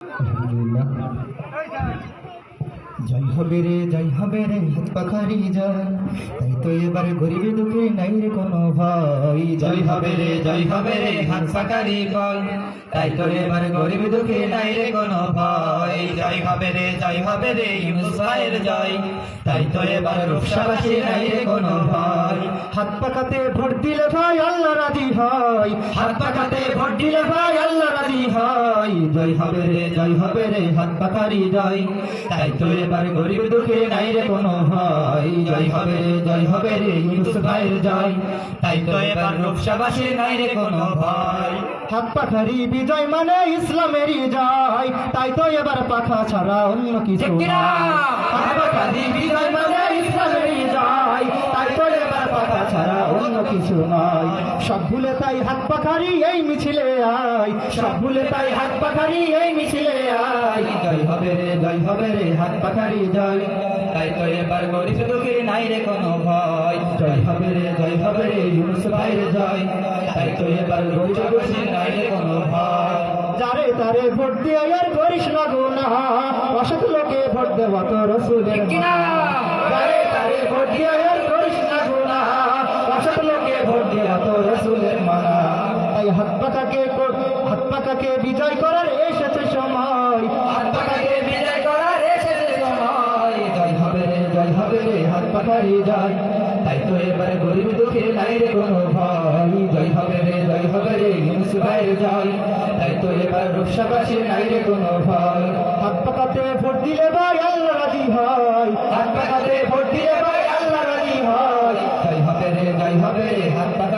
嗯。জয় হবে রে, জয় হবে রে, হাত পাখারি যায়। তাই তো এবার গরিবে দুঃখে নাই রে কোনো ভয়। জয় হবে রে, জয় হবে রে, হাত পাকারি বল তাই তো এবার গরিব দুঃখে নাই রে কোনো ভয়। জয় হবে রে, জয় হবে রে, ইউনুস জয়। তাই তো এবার রূপসাবাসী নাই রে কোনো ভয়। হাত পাকাতে ভোট দিলে ভাই আল্লাহ রাজি হয়। হাত পাকাতে ভোট দিলে ভাই আল্লাহ রাজি হয়। জয় হবে রে, জয় হবে রে, হাত পাকারি জয় তাই তো এবার গরিব দুঃখে নাই রে কোনো হয় জয় হবে রে জয় হবে রে ইউনুস ভাইয়ের জয়। তাই তো এবার রূপসাবাসী নাই রে কোনো ভয়। হাত পাখারি বিজয় মানে ইসলামেরই জয়। তাই তো এবার পাখা ছাড়া অন্য কিছু হাত পাখারি বিজয় মানে ইসলামেরই জয়, তাই তো এবার পাখা ছাড়া অন্য কিছু নয় সব ভুলে তাই হাত পাখারি এই মিছিলে আয়। সব ভুলে তাই হাত পাখারি এই মিছিলে আয়। জয় হবে রে জয় হবে রে হাত পাখারি জয়। তাই তো এবার গরিব দুঃখী নাই রে কোনো ভয়। জয় হবে রে জয় হবে রে ইউনুস ভাইয়ের জয়। তাই তো এবার গরিব দুঃখী নাই রে কোনো ভয়। যারে তারে ভোট দিয়ে আর করিস না গুনাহ। অসৎ লোকে ভোট দেওয়া তো রসুলের তাই হাত পাকাকে হাত পাকাকে বিজয় করার এসেছে সময়। হাত পাখাকে বিজয় করার এসেছে সময়। জয় হবে রে, জয় হবে রে হাত পাখারি জয়। তাই তো এবার গরিব দুঃখে নাই রে কোনো ভয়। জয় হবে রে, জয় হবে রে ইউনুস ভাইয়ের জয়। তাই তো এবার রূপসাবাসী নাই রে কোনো ভয়। হাত পাকাতে ভোট দিলে ভাই আল্লাহ রাজি হয়। হাত পাখাতে ভোট দিলে ভাই আল্লাহ রাজি হয় জয় হবে রে জয় হবে রে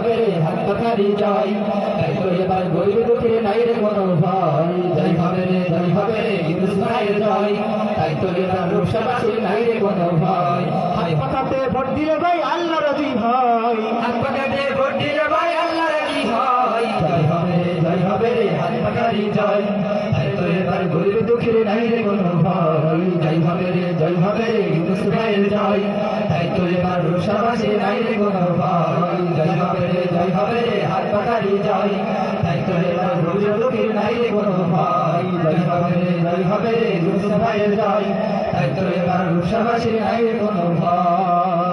হবে রে হাত পাখারি জয় তাই তো এবার গরিব দুঃখে নাই রে কোনো ভয়। জয় হবে রে জয় হবে রে ভাইয়ের জয়, তাই তো এবার রূপসাবাসী নাই রে কোনো ভয়। হাত পাখাতে ভোট দিলে ভাই আল্লাহ রাজি হয়। হাত পাখাতে ভোট দিলে ভাই আল্লাহ রাজি হয়। জয় হবে রে জয় হবে রে হাত পাখারি জয় এবার গরিব দুঃখের নাই রে কোনো ভয়। জয় হবে রে জয় হবে রে তাই তো এবার রূপসাবাসী নাই রে কোনো হবে রে, জয় হবে রে হাত পাখারি জয়। তাই তো এবার গরিব দুঃখের নাই রে কোনো ভয় জয় হবে রে, জয় হবে রে ইউনুস ভাইয়ের জয়। তাই তো এবার রূপসাবাসী নাই রে কোনো ভয়